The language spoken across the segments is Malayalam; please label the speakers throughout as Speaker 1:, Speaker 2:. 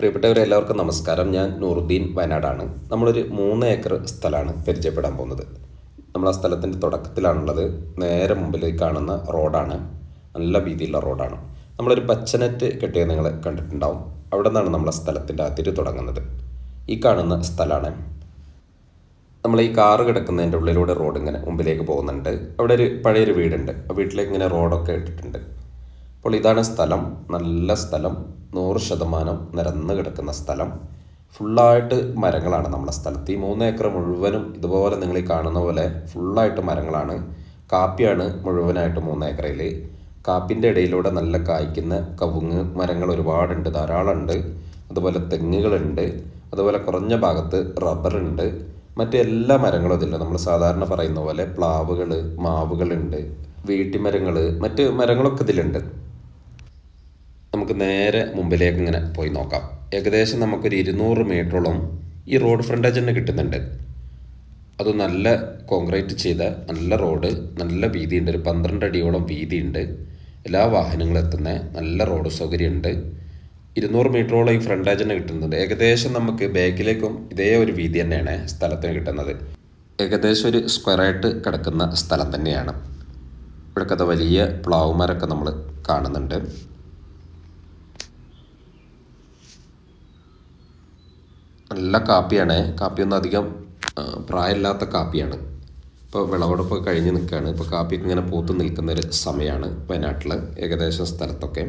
Speaker 1: പ്രിയപ്പെട്ടവരെ എല്ലാവർക്കും നമസ്കാരം. ഞാൻ നൂറുദ്ദീൻ വയനാടാണ്. നമ്മളൊരു മൂന്ന് ഏക്കർ സ്ഥലമാണ് പരിചയപ്പെടാൻ പോകുന്നത്. നമ്മൾ ആ സ്ഥലത്തിന്റെ തുടക്കത്തിലാണുള്ളത്. നേരെ മുമ്പിൽ കാണുന്ന റോഡാണ്. നല്ല വീതിയുള്ള റോഡാണ്. നമ്മളൊരു പച്ചനെറ്റ് കെട്ടിയത് നിങ്ങൾ കണ്ടിട്ടുണ്ടാവും. അവിടെ നിന്നാണ് നമ്മളെ സ്ഥലത്തിന്റെ അതിര് തുടങ്ങുന്നത്. ഈ കാണുന്ന സ്ഥലമാണ് നമ്മൾ ഈ കാറ് കിടക്കുന്നതിന്റെ ഉള്ളിലൂടെ റോഡ് ഇങ്ങനെ മുമ്പിലേക്ക് പോകുന്നുണ്ട്. അവിടെ ഒരു പഴയൊരു വീടുണ്ട്. ആ വീട്ടിലേക്ക് ഇങ്ങനെ റോഡൊക്കെ ഇട്ടിട്ടുണ്ട്. അപ്പോൾ ഇതാണ് സ്ഥലം. നല്ല സ്ഥലം. നൂറ് ശതമാനം നിരന്ന് കിടക്കുന്ന സ്ഥലം. ഫുള്ളായിട്ട് മരങ്ങളാണ് നമ്മുടെ സ്ഥലത്ത്. ഈ മൂന്ന് ഏക്കർ മുഴുവനും ഇതുപോലെ നിങ്ങൾ ഈ കാണുന്ന പോലെ ഫുള്ളായിട്ട് മരങ്ങളാണ്. കാപ്പിയാണ് മുഴുവനായിട്ട് മൂന്ന് ഏക്കറയിൽ കാപ്പിന്റെ ഇടയിലൂടെ നല്ല കായ്ക്കുന്ന കവുങ്ങ് മരങ്ങൾ ഒരുപാടുണ്ട് ധാരാളമുണ്ട്. അതുപോലെ തെങ്ങുകളുണ്ട്. അതുപോലെ കുറഞ്ഞ ഭാഗത്ത് റബ്ബറുണ്ട്. മറ്റ് എല്ലാ മരങ്ങളും ഇതില്ല നമ്മൾ സാധാരണ പറയുന്ന പോലെ പ്ലാവുകൾ മാവുകളുണ്ട് വീട്ടിമരങ്ങൾ മറ്റ് മരങ്ങളൊക്കെ ഇതിലുണ്ട്. നമുക്ക് നേരെ മുമ്പിലേക്ക് ഇങ്ങനെ പോയി നോക്കാം. ഏകദേശം നമുക്കൊരു ഇരുന്നൂറ് മീറ്ററോളം ഈ റോഡ് ഫ്രണ്ടേജ് തന്നെ കിട്ടുന്നുണ്ട്. അത് നല്ല കോൺക്രീറ്റ് ചെയ്ത നല്ല റോഡ് നല്ല വീതിയുണ്ട്. ഒരു പന്ത്രണ്ട് അടിയോളം വീതിയുണ്ട്. എല്ലാ വാഹനങ്ങളും എത്തുന്ന നല്ല റോഡ് സൗകര്യമുണ്ട്. ഇരുന്നൂറ് മീറ്ററോളം ഈ ഫ്രണ്ടേജ് തന്നെ കിട്ടുന്നുണ്ട്. ഏകദേശം നമുക്ക് ബാക്കിലേക്കും ഇതേ ഒരു വീതി തന്നെയാണ് സ്ഥലത്തിന് കിട്ടുന്നത്. ഏകദേശം ഒരു സ്ക്വയറായിട്ട് കിടക്കുന്ന സ്ഥലം തന്നെയാണ്. ഇവിടക്കത്തെ വലിയ പ്ലാവ് മരമൊക്കെ നമ്മൾ കാണുന്നുണ്ട്. നല്ല കാപ്പിയാണ്. കാപ്പിയൊന്നും അധികം പ്രായമില്ലാത്ത കാപ്പിയാണ്. ഇപ്പോൾ വിളവെടുപ്പ് കഴിഞ്ഞ് നിൽക്കുകയാണ് ഇപ്പോൾ കാപ്പിയൊക്കെ ഇങ്ങനെ പൂത്ത് നിൽക്കുന്ന ഒരു സമയമാണ് വയനാട്ടിൽ ഏകദേശം സ്ഥലത്തൊക്കെ.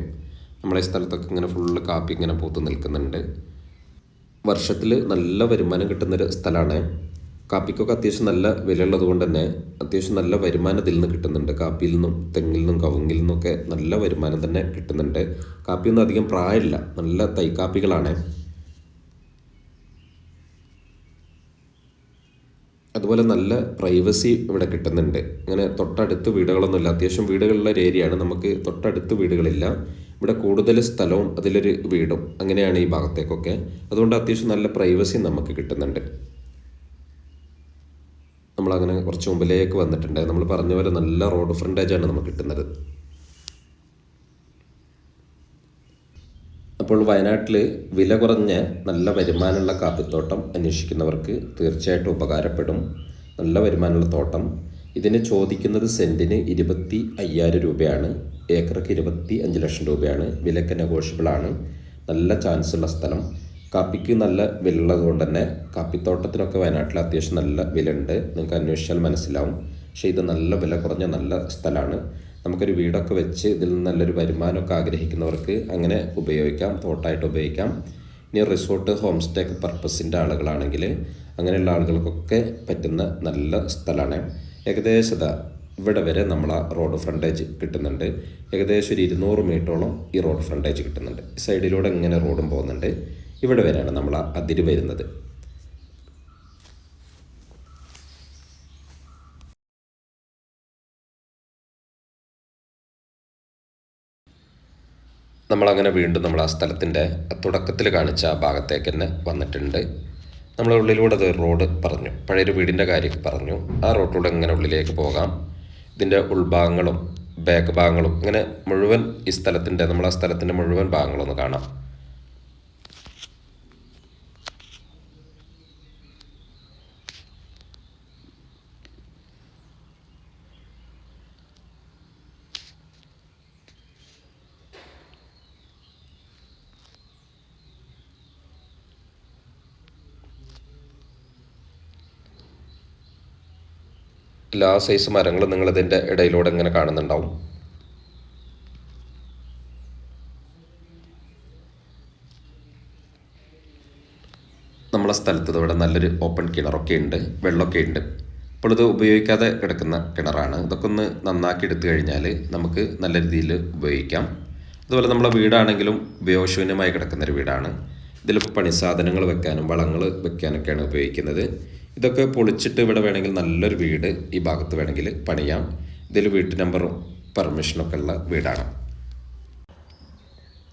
Speaker 1: നമ്മളെ സ്ഥലത്തൊക്കെ ഇങ്ങനെ ഫുള്ള് കാപ്പി ഇങ്ങനെ പൂത്ത് നിൽക്കുന്നുണ്ട്. വർഷത്തിൽ നല്ല വരുമാനം കിട്ടുന്നൊരു സ്ഥലമാണ്. കാപ്പിക്കൊക്കെ അത്യാവശ്യം നല്ല വിലയുള്ളത് കൊണ്ട് തന്നെ അത്യാവശ്യം നല്ല വരുമാനം ഇതിൽ നിന്ന് കിട്ടുന്നുണ്ട്. കാപ്പിയിൽ നിന്നും തെങ്ങിൽ നിന്നും കവുങ്ങിൽ നിന്നൊക്കെ നല്ല വരുമാനം തന്നെ കിട്ടുന്നുണ്ട്. കാപ്പിയൊന്നും അധികം പ്രായമില്ല. നല്ല തൈക്കാപ്പികളാണ്. അതുപോലെ നല്ല പ്രൈവസി ഇവിടെ കിട്ടുന്നുണ്ട്. അങ്ങനെ തൊട്ടടുത്ത് വീടുകളൊന്നുമില്ല. അത്യാവശ്യം വീടുകളുള്ള ഒരു ഏരിയയാണ് നമുക്ക് തൊട്ടടുത്ത് വീടുകളില്ല. ഇവിടെ കൂടുതൽ സ്ഥലവും അതിലൊരു വീടും അങ്ങനെയാണ് ഈ ഭാഗത്തേക്കൊക്കെ. അതുകൊണ്ട് അത്യാവശ്യം നല്ല പ്രൈവസി നമുക്ക് കിട്ടുന്നുണ്ട്. നമ്മളങ്ങനെ കുറച്ച് മുമ്പിലേക്ക് വന്നിട്ടുണ്ട്. നമ്മൾ പറഞ്ഞ പോലെ നല്ല റോഡ് ഫ്രണ്ടേജാണ് നമുക്ക് കിട്ടുന്നത്. അപ്പോൾ വയനാട്ടിൽ വില കുറഞ്ഞ നല്ല വരുമാനമുള്ള കാപ്പിത്തോട്ടം അന്വേഷിക്കുന്നവർക്ക് തീർച്ചയായിട്ടും ഉപകാരപ്പെടും. നല്ല വരുമാനമുള്ള തോട്ടം. ഇതിന് ചോദിക്കുന്നത് സെന്റിന് ഇരുപത്തി അയ്യായിരം രൂപയാണ്. ഏക്കർക്ക് ഇരുപത്തി അഞ്ച് ലക്ഷം രൂപയാണ്. വിലക്ക് നെഗോഷ്യബിളാണ് നല്ല ചാൻസ് ഉള്ള സ്ഥലം. കാപ്പിക്ക് നല്ല വിലയുള്ളത് കൊണ്ട് തന്നെ കാപ്പിത്തോട്ടത്തിനൊക്കെ വയനാട്ടിൽ അത്യാവശ്യം നല്ല വിലയുണ്ട്. നിങ്ങൾക്ക് അന്വേഷിച്ചാൽ മനസ്സിലാവും. പക്ഷേ ഇത് നല്ല വില കുറഞ്ഞ നല്ല സ്ഥലമാണ്. നമുക്കൊരു വീടൊക്കെ വെച്ച് ഇതിൽ നിന്ന് നല്ലൊരു വരുമാനമൊക്കെ ആഗ്രഹിക്കുന്നവർക്ക് അങ്ങനെ ഉപയോഗിക്കാം തോട്ടായിട്ട് ഉപയോഗിക്കാം. ഇനി റിസോർട്ട് ഹോം സ്റ്റേ പർപ്പസിന്റെ ആളുകളാണെങ്കിൽ അങ്ങനെയുള്ള ആളുകൾക്കൊക്കെ പറ്റുന്ന നല്ല സ്ഥലമാണ്. ഏകദേശം ഇവിടെ വരെ നമ്മൾ ആ റോഡ് ഫ്രണ്ടേജ് കിട്ടുന്നുണ്ട്. ഏകദേശം ഒരു ഇരുന്നൂറ് മീറ്ററോളം ഈ റോഡ് ഫ്രണ്ടേജ് കിട്ടുന്നുണ്ട്. സൈഡിലൂടെ ഇങ്ങനെ റോഡും പോകുന്നുണ്ട്. ഇവിടെ വരെയാണ് നമ്മൾ ആ അതിര് വരുന്നത്. നമ്മളങ്ങനെ വീണ്ടും നമ്മൾ ആ സ്ഥലത്തിന്റെ തുടക്കത്തിൽ കാണിച്ച ആ ഭാഗത്തേക്ക് തന്നെ വന്നിട്ടുണ്ട്. നമ്മൾ ഉള്ളിലൂടെ അത് റോഡ് പറഞ്ഞു. പഴയൊരു വീടിന്റെ കാര്യം പറഞ്ഞു. ആ റോഡിലൂടെ ഇങ്ങനെ ഉള്ളിലേക്ക് പോകാം. ഇതിന്റെ ഉൾഭാഗങ്ങളും ബാക്ക് ഭാഗങ്ങളും ഇങ്ങനെ മുഴുവൻ ഈ സ്ഥലത്തിന്റെ നമ്മൾ ആ സ്ഥലത്തിന്റെ മുഴുവൻ ഭാഗങ്ങളൊന്ന് കാണാം. എല്ലാ സൈസ് മരങ്ങളും നിങ്ങൾ ഇതിന്റെ ഇടയിലൂടെ ഇങ്ങനെ കാണുന്നുണ്ടാവും. നമ്മളെ സ്ഥലത്ത് ഇവിടെ നല്ലൊരു ഓപ്പൺ കിണറൊക്കെ ഉണ്ട് വെള്ളമൊക്കെ ഉണ്ട്. അപ്പോൾ ഇത് ഉപയോഗിക്കാതെ കിടക്കുന്ന കിണറാണ്. ഇതൊക്കെ ഒന്ന് നന്നാക്കി എടുത്തു കഴിഞ്ഞാൽ നമുക്ക് നല്ല രീതിയിൽ ഉപയോഗിക്കാം. അതുപോലെ നമ്മളെ വീടാണെങ്കിലും ഉപയോഗശൂന്യമായി കിടക്കുന്നൊരു വീടാണ്. ഇതിലിപ്പോൾ പണി സാധനങ്ങൾ വെക്കാനും വളങ്ങൾ വെക്കാനൊക്കെയാണ് ഉപയോഗിക്കുന്നത്. ഇതൊക്കെ പൊളിച്ചിട്ട് ഇവിടെ വേണമെങ്കിൽ നല്ലൊരു വീട് ഈ ഭാഗത്ത് വേണമെങ്കിൽ പണിയാം. ഇതിൽ വീട്ട് നമ്പറും പെർമിഷനൊക്കെ ഉള്ള വീടാണ്.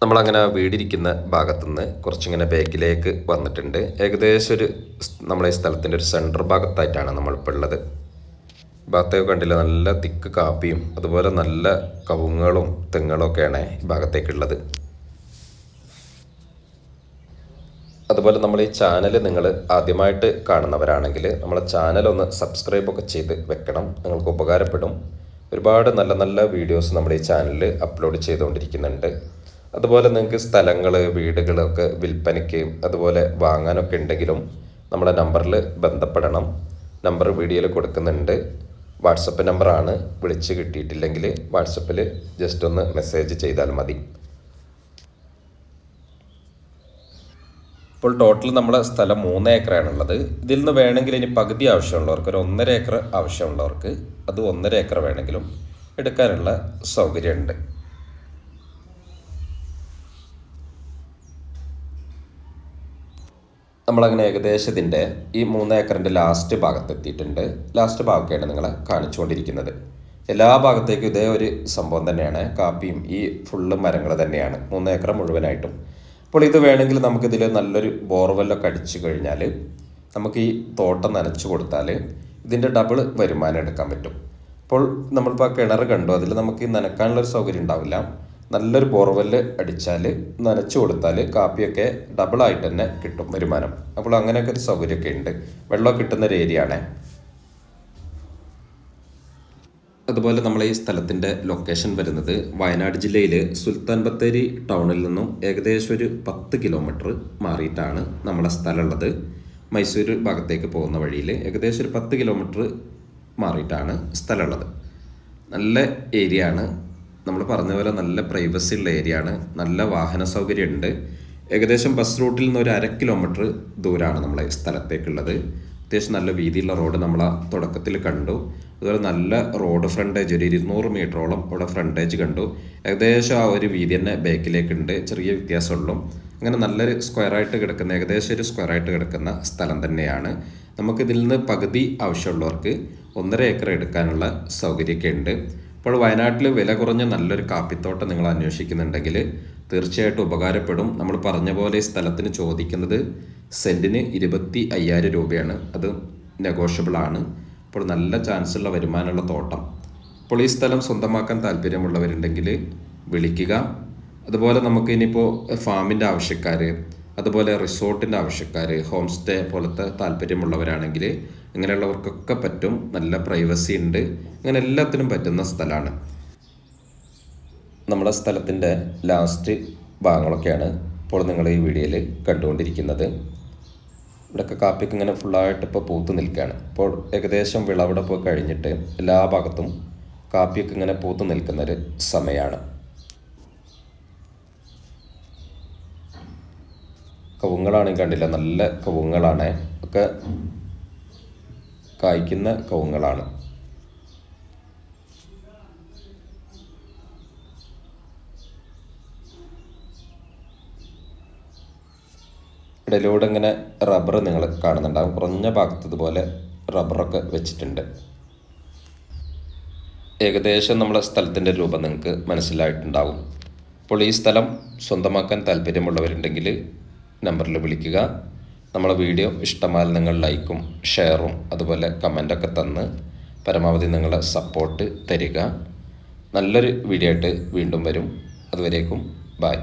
Speaker 1: നമ്മളങ്ങനെ വീടിരിക്കുന്ന ഭാഗത്തുനിന്ന് കുറച്ചിങ്ങനെ ബാക്കിലേക്ക് വന്നിട്ടുണ്ട്. ഏകദേശം ഒരു നമ്മളെ സ്ഥലത്തിന്റെ ഒരു സെന്റർ ഭാഗത്തായിട്ടാണ് നമ്മളിപ്പോൾ ഉള്ളത്. ഭാഗത്തേക്ക് കണ്ടില്ല നല്ല തിക്ക് കാപ്പിയും അതുപോലെ നല്ല കവുങ്ങുകളും തെങ്ങുകളും ഒക്കെയാണ് ഈ ഭാഗത്തേക്കുള്ളത് അതുപോലെ നമ്മൾ ഈ ചാനൽ നിങ്ങൾ ആദ്യമായിട്ട് കാണുന്നവരാണെങ്കിൽ നമ്മളെ ചാനൽ ഒന്ന് സബ്സ്ക്രൈബ് ഒക്കെ ചെയ്ത് വെക്കണം. നിങ്ങൾക്ക് ഉപകാരപ്പെടും. ഒരുപാട് നല്ല നല്ല വീഡിയോസ് നമ്മുടെ ഈ ചാനലിൽ അപ്ലോഡ് ചെയ്തുകൊണ്ടിരിക്കുന്നുണ്ട് അതുപോലെ നിങ്ങൾക്ക് സ്ഥലങ്ങൾ വീടുകളൊക്കെ വിൽപ്പനയ്ക്ക് അതുപോലെ വാങ്ങാനൊക്കെ ഉണ്ടെങ്കിലും നമ്മുടെ നമ്പറിൽ ബന്ധപ്പെടണം. നമ്പർ വീഡിയോയിൽ കൊടുക്കുന്നുണ്ട്. വാട്സപ്പ് നമ്പറാണ് വിളിച്ച് കിട്ടിയിട്ടില്ലെങ്കിൽ വാട്സപ്പിൽ ജസ്റ്റ് ഒന്ന് മെസ്സേജ് ചെയ്താൽ മതി. ഇപ്പോൾ ടോട്ടൽ നമ്മുടെ സ്ഥലം മൂന്ന് ഏക്കറാണുള്ളത്. ഇതിൽ നിന്ന് വേണമെങ്കിൽ ഇനി പകുതി ആവശ്യമുള്ളവർക്ക് ഒരു ഒന്നര ഏക്കർ ആവശ്യമുള്ളവർക്ക് അത് ഒന്നര ഏക്കർ വേണമെങ്കിലും എടുക്കാനുള്ള സൗകര്യമുണ്ട്. നമ്മളങ്ങനെ ഏകദേശം ഇതിന്റെ ഈ മൂന്ന് ഏക്കറിന്റെ ലാസ്റ്റ് ഭാഗത്ത് എത്തിയിട്ടുണ്ട്. ലാസ്റ്റ് ഭാഗമൊക്കെയാണ് നിങ്ങളെ കാണിച്ചുകൊണ്ടിരിക്കുന്നത്. എല്ലാ ഭാഗത്തേക്കും ഇതേ ഒരു സംഭവം തന്നെയാണ്. കാപ്പിയും ഈ ഫുള്ള് മരങ്ങൾ തന്നെയാണ്. മൂന്ന് ഏക്കർ മുഴുവനായിട്ടും. അപ്പോൾ ഇത് വേണമെങ്കിൽ നമുക്കിതിൽ നല്ലൊരു ബോർവെല്ലൊക്കെ അടിച്ചു കഴിഞ്ഞാൽ നമുക്ക് ഈ തോട്ടം നനച്ചു കൊടുത്താൽ ഇതിന്റെ ഡബിൾ വരുമാനം എടുക്കാൻ പറ്റും. അപ്പോൾ നമ്മളിപ്പോൾ ആ കിണർ കണ്ടു അതിൽ നമുക്ക് ഈ നനക്കാനുള്ളൊരു സൗകര്യം ഉണ്ടാവില്ല. നല്ലൊരു ബോർവെല്ല് അടിച്ചാൽ നനച്ചു കൊടുത്താൽ കാപ്പിയൊക്കെ ഡബിളായിട്ട് തന്നെ കിട്ടും വരുമാനം. അപ്പോൾ അങ്ങനെയൊക്കെ ഒരു സൗകര്യമൊക്കെ ഉണ്ട്. വെള്ളം കിട്ടുന്ന ഒരു ഏരിയ ആണ്. അതുപോലെ നമ്മൾ ഈ സ്ഥലത്തിന്റെ ലൊക്കേഷൻ വരുന്നത് വയനാട് ജില്ലയിൽ സുൽത്താൻ ബത്തേരി ടൗണിൽ നിന്നും ഏകദേശം ഒരു പത്ത് കിലോമീറ്റർ മാറിയിട്ടാണ് നമ്മളെ സ്ഥലമുള്ളത്. മൈസൂർ ഭാഗത്തേക്ക് പോകുന്ന വഴിയിൽ ഏകദേശം ഒരു പത്ത് കിലോമീറ്റർ മാറിയിട്ടാണ് സ്ഥലമുള്ളത്. നല്ല ഏരിയ ആണ്. നമ്മൾ പറഞ്ഞ പോലെ നല്ല പ്രൈവസി ഉള്ള ഏരിയ ആണ്. നല്ല വാഹന സൗകര്യമുണ്ട്. ഏകദേശം ബസ് റൂട്ടിൽ നിന്ന് ഒരു അര കിലോമീറ്റർ ദൂരമാണ് നമ്മളെ സ്ഥലത്തേക്കുള്ളത്. അത്യാവശ്യം നല്ല വീതിയുള്ള റോഡ് നമ്മൾ ആ തുടക്കത്തിൽ കണ്ടു. അതുപോലെ നല്ല റോഡ് ഫ്രണ്ടേജ് ഒരു ഇരുന്നൂറ് മീറ്ററോളം അവിടെ ഫ്രണ്ടേജ് കണ്ടു. ഏകദേശം ആ ഒരു വീതി തന്നെ ബാക്കിലേക്കുണ്ട്. ചെറിയ വ്യത്യാസമുള്ളൂ. അങ്ങനെ നല്ലൊരു സ്ക്വയറായിട്ട് കിടക്കുന്ന ഏകദേശം ഒരു സ്ക്വയറായിട്ട് കിടക്കുന്ന സ്ഥലം തന്നെയാണ്. നമുക്കിതിൽ നിന്ന് പകുതി ആവശ്യമുള്ളവർക്ക് ഒന്നര ഏക്കർ എടുക്കാനുള്ള സൗകര്യമൊക്കെ ഉണ്ട്. ഇപ്പോൾ വയനാട്ടിൽ വില കുറഞ്ഞ നല്ലൊരു കാപ്പിത്തോട്ടം നിങ്ങൾ അന്വേഷിക്കുന്നുണ്ടെങ്കിൽ തീർച്ചയായിട്ടും ഉപകാരപ്പെടും. നമ്മൾ പറഞ്ഞ പോലെ സ്ഥലത്തിന് ചോദിക്കുന്നത് സെന്റിന് ഇരുപത്തി അയ്യായിരം രൂപയാണ്. അത് നെഗോഷ്യബിൾ ആണ്. അപ്പോൾ നല്ല ചാൻസ് ഉള്ള വരുമാനമുള്ള തോട്ടം. അപ്പോൾ ഈ സ്ഥലം സ്വന്തമാക്കാൻ താല്പര്യമുള്ളവരുണ്ടെങ്കിൽ വിളിക്കുക. അതുപോലെ നമുക്ക് ഇനിയിപ്പോൾ ഫാമിന്റെ ആവശ്യക്കാർ അതുപോലെ റിസോർട്ടിന്റെ ആവശ്യക്കാർ ഹോം സ്റ്റേ പോലത്തെ താല്പര്യമുള്ളവരാണെങ്കിൽ ഇങ്ങനെയുള്ളവർക്കൊക്കെ പറ്റും. നല്ല പ്രൈവസി ഉണ്ട്. അങ്ങനെ എല്ലാത്തിനും പറ്റുന്ന സ്ഥലമാണ്. നമ്മുടെ സ്ഥലത്തിന്റെ ലാസ്റ്റ് ഭാഗങ്ങളൊക്കെയാണ് ഇപ്പോൾ നിങ്ങൾ ഈ വീഡിയോയിൽ കണ്ടുകൊണ്ടിരിക്കുന്നത്. ഇവിടെയൊക്കെ കാപ്പിക്ക് ഇങ്ങനെ ഫുള്ളായിട്ട് ഇപ്പോൾ പൂത്ത് നിൽക്കുകയാണ്. ഇപ്പോൾ ഏകദേശം വിളവിടെ പോയി കഴിഞ്ഞിട്ട് എല്ലാ ഭാഗത്തും കാപ്പിയൊക്കെ ഇങ്ങനെ പൂത്ത് നിൽക്കുന്നൊരു സമയമാണ്. കവുങ്ങളാണെങ്കിൽ കണ്ടില്ല? നല്ല കവുങ്ങളാണ് ഒക്കെ കായ്ക്കുന്ന കവുങ്ങളാണ് ഇടയിലൂടെ ഇങ്ങനെ റബ്ബർ നിങ്ങൾ കാണുന്നുണ്ടാകും കുറഞ്ഞ ഭാഗത്തതുപോലെ റബ്ബറൊക്കെ വെച്ചിട്ടുണ്ട്. ഏകദേശം നമ്മുടെ സ്ഥലത്തിന്റെ രൂപം നിങ്ങൾക്ക് മനസ്സിലായിട്ടുണ്ടാവും. അപ്പോൾ ഈ സ്ഥലം സ്വന്തമാക്കാൻ താല്പര്യമുള്ളവരുണ്ടെങ്കിൽ നമ്പറിൽ വിളിക്കുക. നമ്മളെ വീഡിയോ ഇഷ്ടമായാൽ നിങ്ങൾ ലൈക്കും ഷെയറും അതുപോലെ കമന്റൊക്കെ തന്ന് പരമാവധി നിങ്ങളെ സപ്പോർട്ട് തരിക. നല്ലൊരു വീഡിയോ ആയിട്ട് വീണ്ടും വരും. അതുവരേക്കും ബായ്